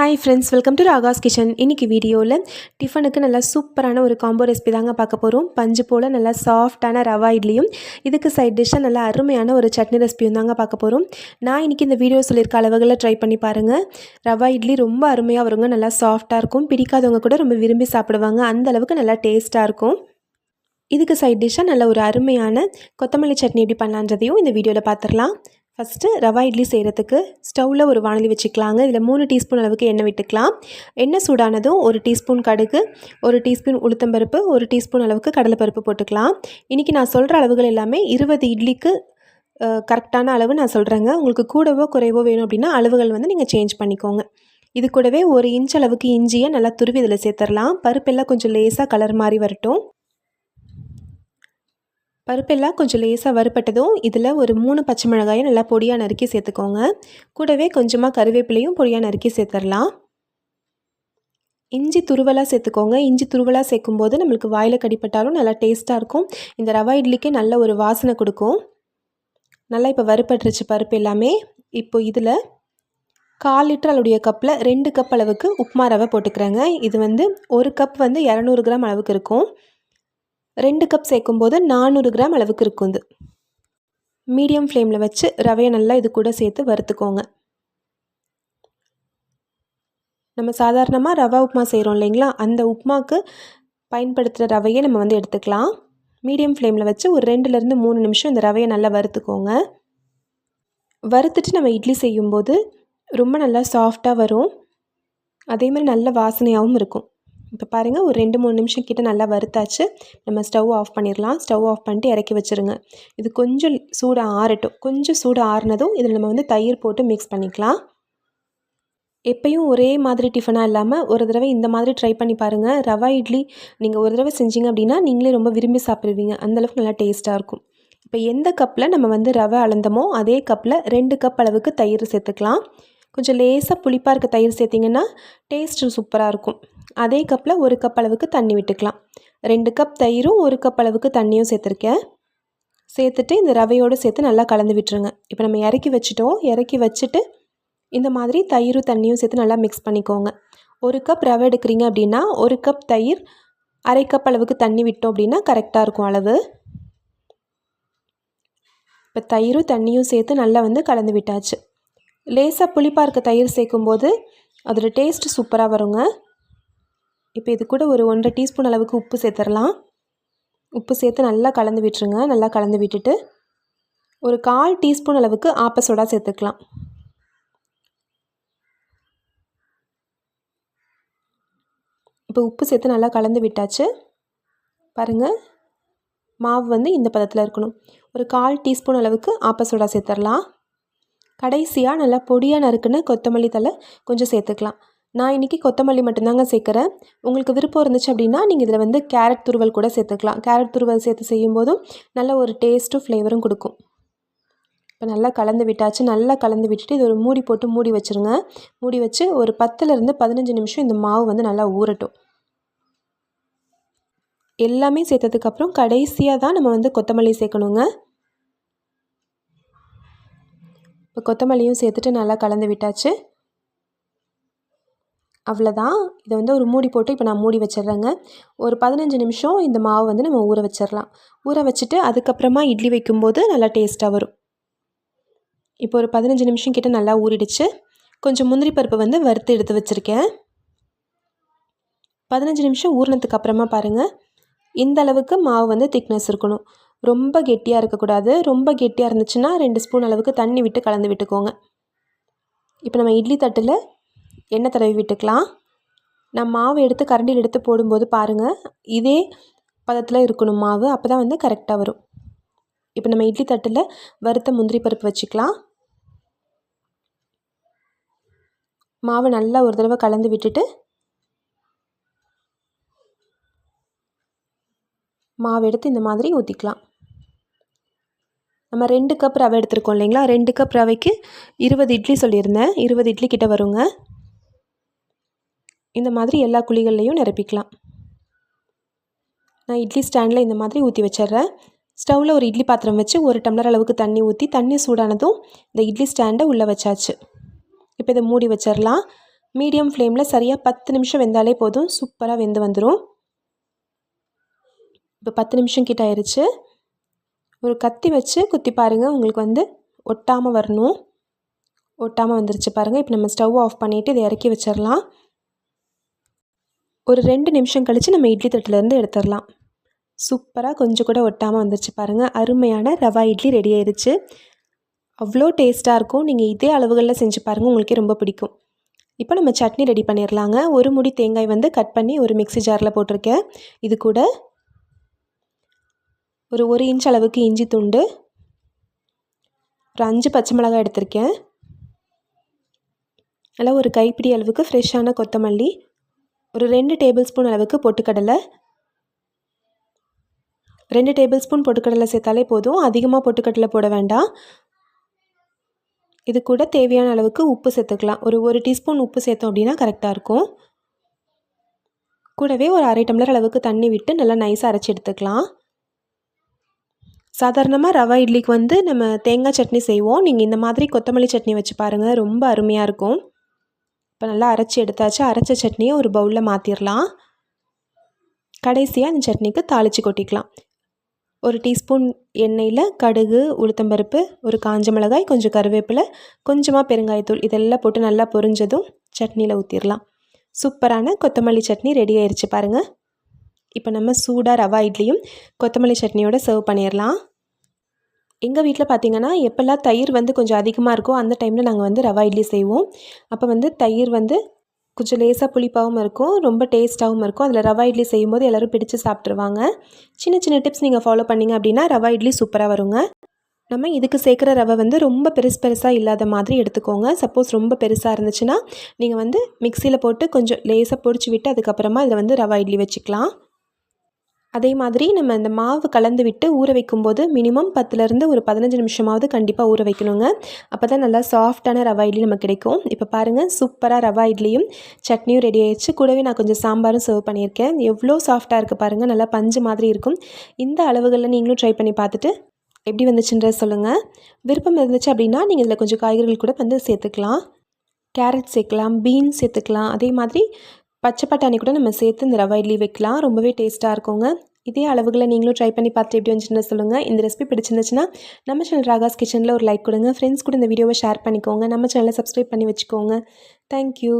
Hi friends welcome to Raga's kitchen இன்றைக்கி வீடியோவில் டிஃபனுக்கு நல்லா சூப்பரான ஒரு காம்போ ரெசிபி தாங்க பார்க்க போகிறோம் பஞ்சு போல் நல்லா சாஃப்டான ரவா இட்லியும் இதுக்கு சைட் டிஷ்ஷாக நல்லா அருமையான ஒரு சட்னி ரெசிபியும் தாங்க பார்க்க போகிறோம் நான் இன்றைக்கி இந்த வீடியோ சொல்லியிருக்க அளவுகளில் ட்ரை பண்ணி பாருங்கள் ரவா இட்லி ரொம்ப அருமையாக வருங்க நல்லா சாஃப்டாக இருக்கும். பிடிக்காதவங்க கூட ரொம்ப விரும்பி சாப்பிடுவாங்க அந்த அளவுக்கு நல்லா டேஸ்ட்டாக இருக்கும். இதுக்கு சைட் டிஷ்ஷாக நல்ல ஒரு அருமையான கொத்தமல்லி சட்னி எப்படி பண்ணலான்றதையும் இந்த வீடியோவில் பார்த்துடலாம். ஃபஸ்ட்டு ரவா இட்லி செய்கிறதுக்கு ஸ்டவ்வில் ஒரு வானலி வச்சுக்கலாங்க. இதில் மூணு டீஸ்பூன் அளவுக்கு எண்ணெய் விட்டுக்கலாம். எண்ணெய் சூடானதும் ஒரு டீஸ்பூன் கடுகு ஒரு டீஸ்பூன் உளுத்தம்பருப்பு ஒரு டீஸ்பூன் அளவுக்கு கடலைப்பருப்பு போட்டுக்கலாம். இன்றைக்கி நான் சொல்கிற அளவுகள் எல்லாமே இருபது இட்லிக்கு கரெக்டான அளவு நான் சொல்கிறேங்க உங்களுக்கு கூடவோ குறைவோ வேணும் அப்படின்னா அளவுகள் வந்து நீங்கள் சேஞ்ச் பண்ணிக்கோங்க. இது கூடவே ஒரு இன்ச் அளவுக்கு இஞ்சியை நல்லா துருவி இதில் சேர்த்துடலாம். பருப்பெல்லாம் கொஞ்சம் லேசாக கலர் மாதிரி வரட்டும். பருப்பெல்லாம் கொஞ்சம் லேசாக வறுப்பட்டதும் இதில் ஒரு மூணு பச்சை மிளகாயை நல்லா பொடியாக நறுக்கி சேர்த்துக்கோங்க. கூடவே கொஞ்சமாக கருவேப்பிலையும் பொடியாக நறுக்கி சேர்த்துடலாம். இஞ்சி துருவலாக சேர்த்துக்கோங்க. இஞ்சி துருவலாக சேர்க்கும்போது நம்மளுக்கு வாயில் கடிப்பட்டாலும் நல்லா டேஸ்ட்டாக இருக்கும். இந்த ரவா இட்லிக்கே நல்ல ஒரு வாசனை கொடுக்கும். நல்லா இப்போ வறுப்பட்டுருச்சு பருப்பு எல்லாமே. இப்போ இதில் கால் லிட்டர் அளவுடைய கப்பில் ரெண்டு கப் அளவுக்கு உப்புமா ரவை போட்டுக்கிறேங்க. இது வந்து ஒரு கப் வந்து இரநூறு கிராம் அளவுக்கு இருக்கும். ரெண்டு கப் சேர்க்கும்போது நானூறு கிராம் அளவுக்கு இருக்கும் இது மீடியம் ஃப்ளேமில் வச்சு ரவையை நல்லா இது கூட சேர்த்து வறுத்துக்கோங்க. நம்ம சாதாரணமாக ரவா உப்புமா செய்கிறோம் இல்லைங்களா? அந்த உப்புமாவுக்கு பயன்படுத்துகிற ரவையை நம்ம வந்து எடுத்துக்கலாம். மீடியம் ஃப்ளேமில் வச்சு ஒரு ரெண்டுலேருந்து மூணு நிமிஷம் இந்த ரவையை நல்லா வறுத்துக்கோங்க. வறுத்துட்டு நம்ம இட்லி செய்யும்போது ரொம்ப நல்லா சாஃப்டாக வரும். அதே மாதிரி நல்ல வாசனையாகவும் இருக்கும். இப்போ பாருங்கள் ஒரு ரெண்டு மூணு நிமிஷம் கிட்ட நல்லா வறுத்தாச்சு. நம்ம ஸ்டவ் ஆஃப் பண்ணிடலாம் ஸ்டவ் ஆஃப் பண்ணிட்டு இறக்கி வச்சுருங்க. இது கொஞ்சம் சூடு ஆறட்டும். கொஞ்சம் சூடு ஆறுனதும் இதில் நம்ம வந்து தயிர் போட்டு மிக்ஸ் பண்ணிக்கலாம். எப்பயும் ஒரே மாதிரி டிஃபனாக இல்லாமல் ஒரு தடவை இந்த மாதிரி ட்ரை பண்ணி பாருங்கள் ரவா இட்லி நீங்கள் ஒரு தடவை செஞ்சீங்க அப்படின்னா நீங்களே ரொம்ப விரும்பி சாப்பிடுவீங்க. அந்தளவுக்கு நல்லா டேஸ்ட்டாக இருக்கும். இப்போ எந்த கப்பில் நம்ம வந்து ரவை அளந்தமோ அதே கப்பில் ரெண்டு கப் அளவுக்கு தயிர் சேர்த்துக்கலாம். கொஞ்சம் லேசாக புளிப்பாக இருக்க தயிர் சேர்த்திங்கன்னா டேஸ்ட்டு சூப்பராக இருக்கும். அதே கப்பில் ஒரு கப் அளவுக்கு தண்ணி விட்டுக்கலாம். ரெண்டு கப் தயிரும் ஒரு கப் அளவுக்கு தண்ணியும் சேர்த்துருக்கேன். சேர்த்துட்டு இந்த ரவையோடு சேர்த்து நல்லா கலந்து விட்டுருங்க. இப்போ நம்ம இறக்கி வச்சுட்டோம். இறக்கி வச்சுட்டு இந்த மாதிரி தயிரும் தண்ணியும் சேர்த்து நல்லா மிக்ஸ் பண்ணிக்கோங்க. ஒரு கப் ரவை எடுக்கிறீங்க அப்படின்னா ஒரு கப் தயிர் அரை கப் அளவுக்கு தண்ணி விட்டோம் அப்படின்னா கரெக்டாக இருக்கும் அளவு. இப்போ தயிரும் தண்ணியும் சேர்த்து நல்லா வந்து கலந்து விட்டாச்சு. லேசாக புளிப்பாக இருக்க தயிர் சேர்க்கும்போது அதோடய டேஸ்ட்டு சூப்பராக வருங்க. இப்போ இது கூட ஒரு ஒன்றரை டீஸ்பூன் அளவுக்கு உப்பு சேர்த்துடலாம். உப்பு சேர்த்து நல்லா கலந்து விட்டுருங்க. நல்லா கலந்து விட்டுட்டு ஒரு கால் டீஸ்பூன் அளவுக்கு ஆப்ப சோடா சேர்த்துக்கலாம். இப்போ உப்பு சேர்த்து நல்லா கலந்து விட்டாச்சு. பாருங்கள் மாவு வந்து இந்த பதத்தில் இருக்கணும். ஒரு கால் டீஸ்பூன் அளவுக்கு ஆப்ப சோடா சேர்த்துடலாம். கடைசியாக நல்லா பொடியாக நறுக்குன்னு கொத்தமல்லி தலை கொஞ்சம் சேர்த்துக்கலாம். நான் இன்றைக்கி கொத்தமல்லி மட்டும்தாங்க சேர்க்குறேன். உங்களுக்கு விருப்பம் இருந்துச்சு அப்படின்னா நீங்கள் இதில் வந்து கேரட் துருவல் கூட சேர்த்துக்கலாம். கேரட் துருவல் சேர்த்து செய்யும்போதும் நல்ல ஒரு டேஸ்ட்டும் ஃப்ளேவரும் கொடுக்கும். இப்போ நல்லா கலந்து விட்டாச்சு. நல்லா கலந்து விட்டுட்டு இது ஒரு மூடி போட்டு மூடி வச்சுருங்க. மூடி வச்சு ஒரு பத்துலேருந்து பதினஞ்சு நிமிஷம் இந்த மாவு வந்து நல்லா ஊறட்டும். எல்லாமே சேர்த்ததுக்கப்புறம் கடைசியாக தான் நம்ம வந்து கொத்தமல்லி சேர்க்கணுங்க. இப்போ கொத்தமல்லியும் சேர்த்துட்டு நல்லா கலந்து விட்டாச்சு. அவ்வளோதான் இதை வந்து ஒரு மூடி போட்டு இப்போ நான் மூடி வச்சிடுறேங்க. ஒரு பதினஞ்சு நிமிஷம் இந்த மாவு வந்து நம்ம ஊற வச்சிடலாம். ஊற வச்சுட்டு அதுக்கப்புறமா இட்லி வைக்கும்போது நல்லா டேஸ்ட்டாக வரும். இப்போ ஒரு பதினஞ்சு நிமிஷம் கிட்டே நல்லா ஊறிடுச்சு. கொஞ்சம் முந்திரி பருப்பு வந்து வறுத்து எடுத்து வச்சுருக்கேன். பதினஞ்சு நிமிஷம் ஊறினதுக்கு அப்புறமா பாருங்கள் இந்த அளவுக்கு மாவு வந்து திக்னஸ் இருக்கணும். ரொம்ப கெட்டியாக இருக்கக்கூடாது. ரொம்ப கெட்டியாக இருந்துச்சுன்னா ரெண்டு ஸ்பூன் அளவுக்கு தண்ணி விட்டு கலந்து விட்டுக்கோங்க. இப்போ நம்ம இட்லி தட்டில் எண்ணெய் தடவி விட்டுக்கலாம்? நான் மாவு எடுத்து கரண்டியில் எடுத்து போடும்போது பாருங்கள் இதே பதத்தில் இருக்கணும் மாவு அப்போ தான் வந்து கரெக்டாக வரும். இப்போ நம்ம இட்லி தட்டில் வறுத்த முந்திரி பருப்பு வச்சுக்கலாம். மாவு நல்லா ஒரு தடவை கலந்து விட்டுட்டு மாவு எடுத்து இந்த மாதிரி ஊற்றிக்கலாம் நம்ம ரெண்டு கப் ரவை எடுத்துருக்கோம் இல்லைங்களா? ரெண்டு கப் ரவைக்கு இருபது இட்லி சொல்லியிருந்தேன். இருபது இட்லி கிட்ட வருங்க. இந்த மாதிரி எல்லா குழிகள்லையும் நிரப்பிக்கலாம். நான் இட்லி ஸ்டாண்டில் இந்த மாதிரி ஊற்றி வச்சிட்றேன். ஸ்டவ்வில் ஒரு இட்லி பாத்திரம் வச்சு ஒரு டம்ளர் அளவுக்கு தண்ணி ஊற்றி தண்ணி சூடானதும் இந்த இட்லி ஸ்டாண்டை உள்ளே வச்சாச்சு. இப்போ இதை மூடி வச்சிடலாம். மீடியம் ஃப்ளேமில் சரியாக பத்து நிமிஷம் வெந்தாலே போதும். சூப்பராக வெந்து வந்துடும் இப்போ பத்து நிமிஷம் கிட்ட ஆயிடுச்சு ஒரு கத்தி வச்சு குத்தி பாருங்கள் உங்களுக்கு வந்து ஒட்டாமல் வரணும். ஒட்டாமல் வந்துருச்சு பாருங்கள் இப்போ நம்ம ஸ்டவ் ஆஃப் பண்ணிவிட்டு இதை இறக்கி வச்சிடலாம். ஒரு ரெண்டு நிமிஷம் கழித்து நம்ம இட்லி தட்டிலேருந்து எடுத்துடலாம். சூப்பராக கொஞ்சம் கூட ஒட்டாமல் வந்துருச்சு பாருங்கள் அருமையான ரவா இட்லி ரெடி ஆயிடுச்சு. அவ்வளோ டேஸ்ட்டாக இருக்கும். நீங்கள் இதே அளவுகளில் செஞ்சு பாருங்கள் உங்களுக்கே ரொம்ப பிடிக்கும். இப்போ நம்ம சட்னி ரெடி பண்ணிடலாங்க. ஒரு முடி தேங்காய் வந்து கட் பண்ணி ஒரு மிக்ஸி ஜாரில் போட்டிருக்கேன். இது கூட ஒரு ஒரு இன்ச் அளவுக்கு இஞ்சி துண்டு ஒரு அஞ்சு பச்சை மிளகாய் எடுத்திருக்கேன். நல்லா ஒரு கைப்பிடி அளவுக்கு ஃப்ரெஷ்ஷான கொத்தமல்லி ஒரு ரெண்டு டேபிள் ஸ்பூன் அளவுக்கு பொட்டுக்கடலை. ரெண்டு டேபிள் ஸ்பூன் பொட்டுக்கடலை சேர்த்தாலே போதும். அதிகமாக பொட்டுக்கடலை போட வேண்டாம். இது கூட தேவையான அளவுக்கு உப்பு சேர்த்துக்கலாம். ஒரு ஒரு டீஸ்பூன் உப்பு சேர்த்தோம் அப்படின்னா கரெக்டாக இருக்கும். கூடவே ஒரு அரை டம்ளர் அளவுக்கு தண்ணி விட்டு நல்லா நைஸாக அரைச்சி எடுத்துக்கலாம். சாதாரணமாக ரவா இட்லிக்கு வந்து நம்ம தேங்காய் சட்னி செய்வோம். நீங்கள் இந்த மாதிரி கொத்தமல்லி சட்னி வச்சு பாருங்கள் ரொம்ப அருமையாக இருக்கும். இப்போ நல்லா அரைச்சி எடுத்தாச்சு. அரைச்ச சட்னியை ஒரு பவுலில் மாற்றிடலாம் கடைசியாக அந்த சட்னிக்கு தாளித்து கொட்டிக்கலாம். ஒரு டீஸ்பூன் எண்ணெயில் கடுகு உளுத்தம்பருப்பு ஒரு காஞ்ச மிளகாய் கொஞ்சம் கருவேப்பிலை கொஞ்சமாக பெருங்காயத்தூள் இதெல்லாம் போட்டு நல்லா பொரிஞ்சதும் சட்னியில் ஊற்றிடலாம் சூப்பரான கொத்தமல்லி சட்னி ரெடி ஆயிடுச்சு பாருங்கள் இப்போ நம்ம சூடாக ரவா இட்லியும் கொத்தமல்லி சட்னியோட சர்வ் பண்ணிடலாம் எங்கள் வீட்டில் பார்த்திங்கன்னா எப்போல்லாம் தயிர் வந்து கொஞ்சம் அதிகமாக இருக்கோ அந்த டைமில் நாங்கள் வந்து ரவா இட்லி செய்வோம். அப்போ வந்து தயிர் வந்து கொஞ்சம் லேசாக புளிப்பாகவும் இருக்கும் ரொம்ப டேஸ்ட்டாகவும் இருக்கும். அதில் ரவா இட்லி செய்யும்போது எல்லோரும் பிடிச்சு சாப்பிட்ருவாங்க சின்ன சின்ன டிப்ஸ் நீங்கள் ஃபாலோ பண்ணிங்க அப்படின்னா ரவா இட்லி சூப்பராக வருங்க. நம்ம இதுக்கு சேர்க்குற ரவை வந்து ரொம்ப பெருசு பெருசாக இல்லாத மாதிரி எடுத்துக்கோங்க. சப்போஸ் ரொம்ப பெருசாக இருந்துச்சுன்னா நீங்கள் வந்து மிக்சியில் போட்டு கொஞ்சம் லேசாக பொடிச்சு விட்டு அதுக்கப்புறமா இதில் வந்து ரவா இட்லி வச்சுக்கலாம். அதே மாதிரி நம்ம இந்த மாவு கலந்து விட்டு ஊற வைக்கும்போது மினிமம் பத்துலேருந்து ஒரு பதினஞ்சு நிமிஷமாவது கண்டிப்பாக ஊற வைக்கணுங்க. அப்போ தான் நல்லா சாஃப்டான ரவா இட்லி நமக்கு கிடைக்கும். இப்போ பாருங்கள் சூப்பராக ரவா இட்லியும் சட்னியும் ரெடி ஆயிடுச்சு. கூடவே நான் கொஞ்சம் சாம்பாரும் சர்வ் பண்ணியிருக்கேன். எவ்வளோ சாஃப்டாக இருக்குது பாருங்கள் நல்லா பஞ்சு மாதிரி இருக்கும். இந்த அளவுகளில் நீங்களும் ட்ரை பண்ணி பார்த்துட்டு எப்படி வந்துச்சுன்ற சொல்லுங்கள் விருப்பம் இருந்துச்சு அப்படின்னா நீங்கள் இதில் கொஞ்சம் காய்கறிகள் கூட வந்து சேர்த்துக்கலாம். கேரட் சேர்க்கலாம் பீன்ஸ் சேர்த்துக்கலாம். அதே மாதிரி பச்சை பட்டாணி கூட நம்ம சேர்த்து இந்த ரவா இட்லி வைக்கலாம். ரொம்பவே டேஸ்ட்டாக இருக்குங்க. இதே அளவுகளை நீங்களும் ட்ரை பண்ணி பார்த்து எப்படி வந்துச்சுன்னு சொல்லுங்கள் இந்த ரெசிபி பிடிச்சிருந்துச்சுன்னா நம்ம சேனல் ராகாஸ் கிச்சனில் ஒரு லைக் கொடுங்க. ஃப்ரெண்ட்ஸ் கூட இந்த வீடியோவை ஷேர் பண்ணிக்கோங்க. நம்ம சேனலை சப்ஸ்கிரைப் பண்ணி வச்சுக்கோங்க. தேங்க்யூ